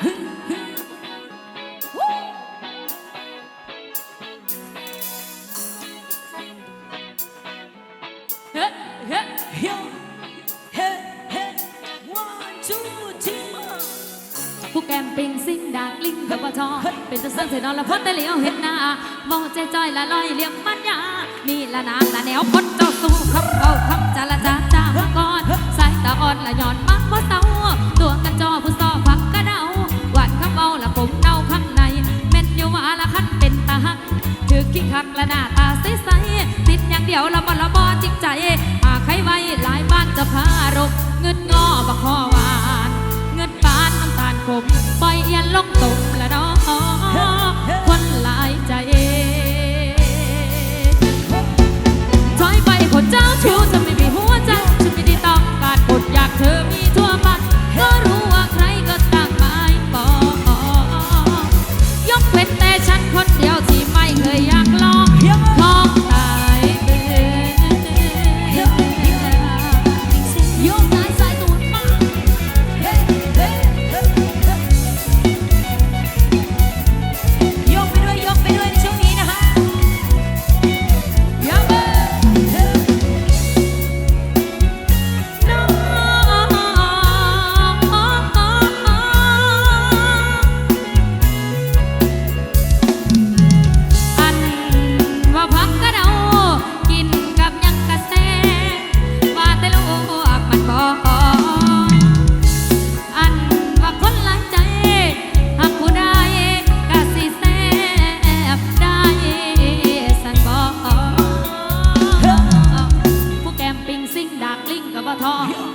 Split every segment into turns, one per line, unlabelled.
ผู้แกมปิงซิงดากลิงเฮปะทอเป็นจะเส้นเสนอนละพดแต่เหลียวเห็นหน้ามองใจจ้อยละลอยเหลี่ยมมันยานี่ละนางละแนวคนเจ้าสู้คำเอาคำจาละจ้าจ้ามาก่อนสายตาอ่อนละย้อนมักเพราะเศร้าตัวกันจอผู้ซ้อพัก ถือคิกคักและหน้าตาใสๆติดอย่างเดียวละบละบอจริงใจหากใครไว้หลายบ้านจะพารกเงินงอบะคอหวานเงินปานน้ำตาลขมปล่อยเอียนลงตุ่มละน้อคนหลายใจถอยไปคนเจ้าชู้จะ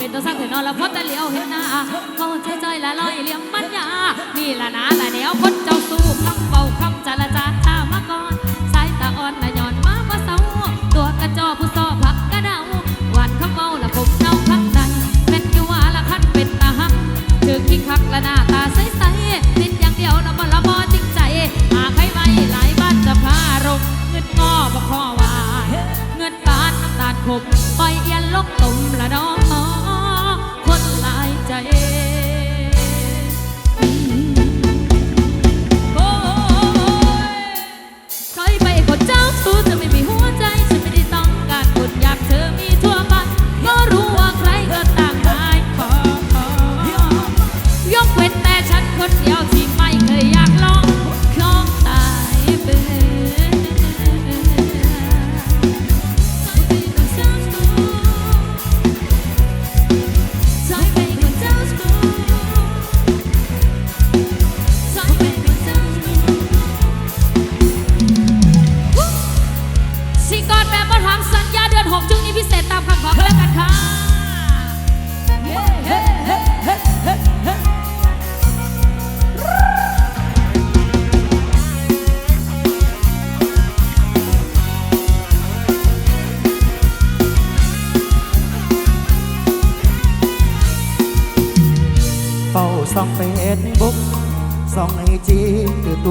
เป็นตัวสร้างเถนอนแล้วพอแต่เหลียวเห็นหน้าเขาใจใจละลอยเลี้ยงมันยานี่ละนะละแนวคนเจ้าสู้คำเบาคำจาละจาตามาก่อนสายตาอ่อนละย้อนมาว่าเศร้าตัวกระจอผู้ซอผักกระเดาหวานข้าวเมาละผมเน่าพักในเป็นกี่ว่าละคันเป็นตาหักถือขี้คักละหน้า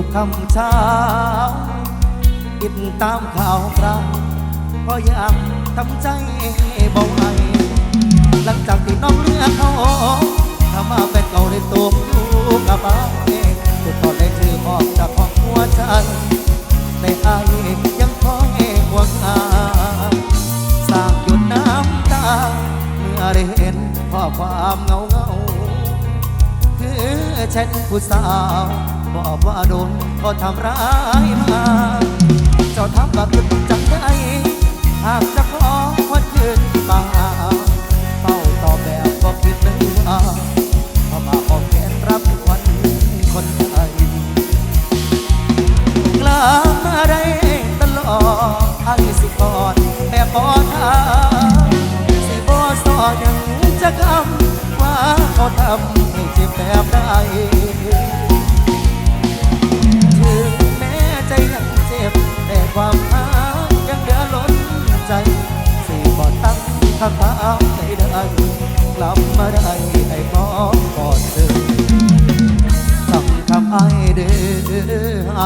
กคำเช้า
ติดตามข่าวคราวเพราะอยากทำใจเบาไอหลังจากที่น้องเลือกเขาถ้ามาเป็นเก่าในตัวอยู่กับไอ้ทุกคนได้ชื่อออกจากห้องหัวใจแต่ไอยังคอยห่วงหาสร้างหยดน้ำตา เมื่อได้เห็นข้อความเงาเงาคือฉันผู้สาว บอกว่าโดนเขาทำร้ายมา เจ้าทำแบบจังได้หากจะขอคนคืนมาเฝ้าต่อแบบก็คิดเลยว่าเข้ามาออกแขนรับวันคนไทยกลับมาได้ตลอดไอ้สิกอดแม่บอทางสิบอสอยังจะคำว่าเขาทำให้เจ็บแบบใด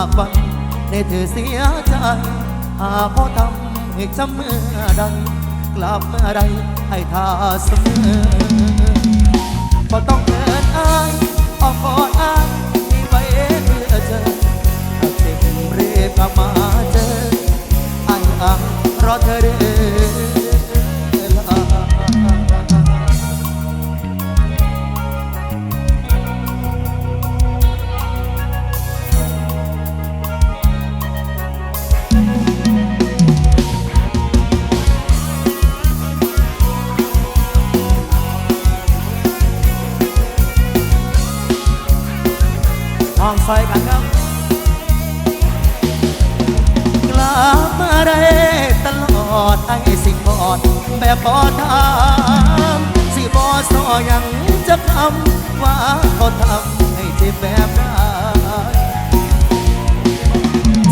ากวันได้เธอเสียใจ หากเขาทำให้จำเมื่อใดกลับเมื่อใดให้ท่าเสมอพอต้องำว่าเขาทำให้เจ็บแบบนั้น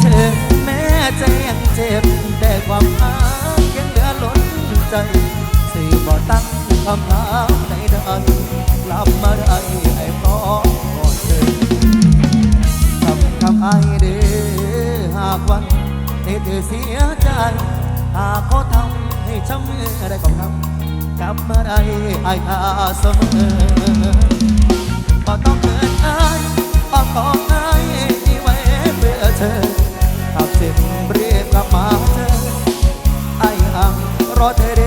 ถึงแม้จะยังเจ็บ แต่ความรักยังเหลือล้นใจสื่อบ่ตั้งคำถามในดๆกลับมาได้ไอ้พร้อก่อนเธอคำคำไอ้เด้อหากวันที่เธอเสียใจ หากเขาทำให้ช้ำเมื่อไรก็ทำ กำอะไรไอ้ข้าเสมอบ่ต้องเกินอายป้อขออายที่ไวเพื่อเธอขับเส้นเรียบกลับมาเธอไอ้หังรอเธอ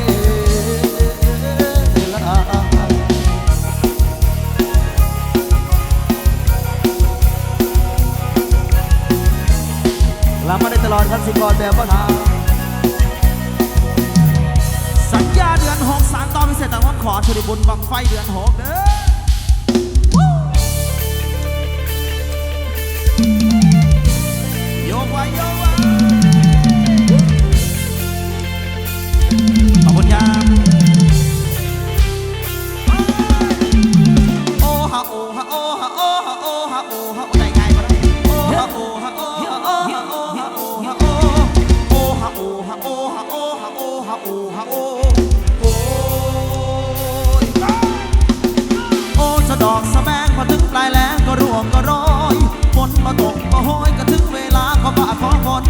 ว
กก็ร้อยฝนมาตกมาห้อยก็ถึงเวลาขอบ้าขอฝน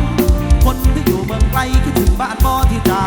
คนที่อยู่เมืองไกลคิดถึงบ้านพ่อที่จาก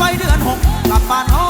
ไว้เดือนหกกลับบ้านอ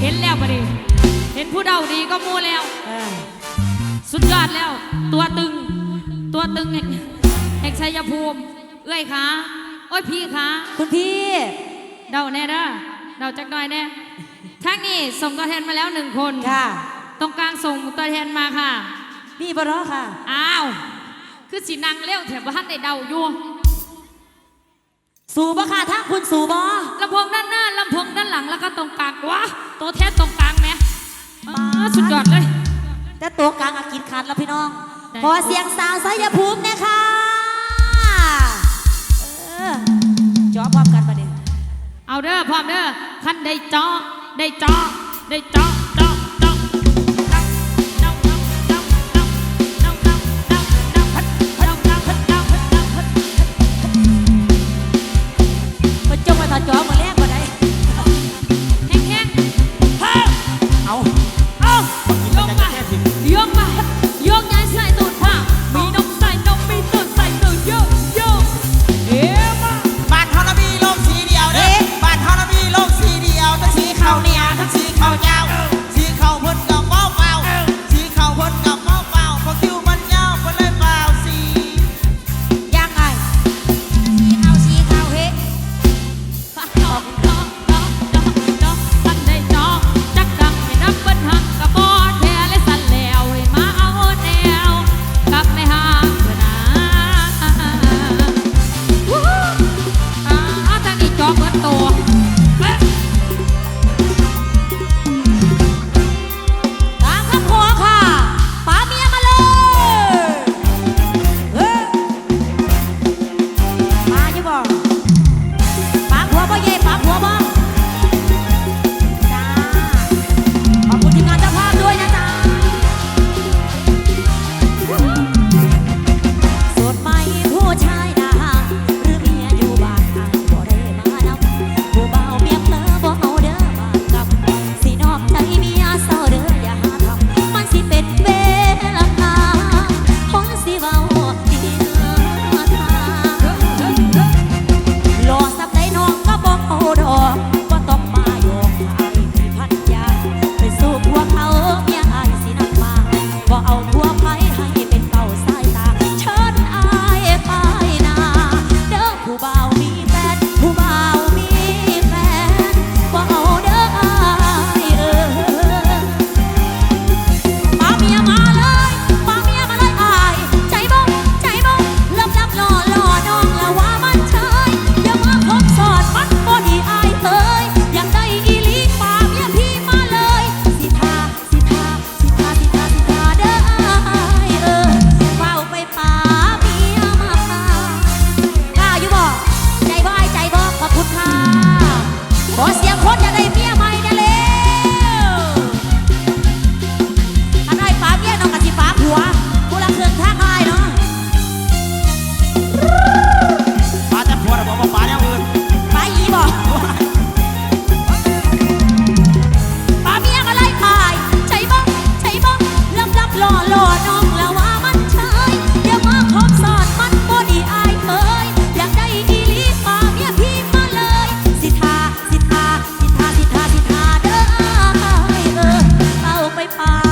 เห็นแล้วปะดิเห็
น
ผู้เดาดี
ก็มูแล้ว สุดยอดแล้ว ตัวตึง ตัวตึงแห่งชัยภูมิ เอ้ยขาโอ้ยพี่ขา
คุณพี่
เดาแน่เด้เดาจักหน่อยแน่ทางนี้ส่งตัวแทนมาแล้วหนึ่งคน
ค่ะ
ตรงกลางส่งตัวแทนมาค่ะ
นี่บรอค่ะ
อ้าว คือสีนังเลี้ยวแถวบ้านในเดาอยู่
สู่บ่ค่ะทางคุณสู่บอ
ลำโพงด้านหน้าลำโพงด้านหลังแล้วก็ตรงกลางวะตัวแทสตรงกลางไหมสุดยอดเลย
แต่ตัวกลางอากินขาดแล้วพี่น้องขอเสียงสาวสายภูมินะคะเจ่อพร้อมกันประเด็น
เอาเด้อพร้อมเด้อคันได้จ
อได้
จ
อ
ได้
จอ
ya de I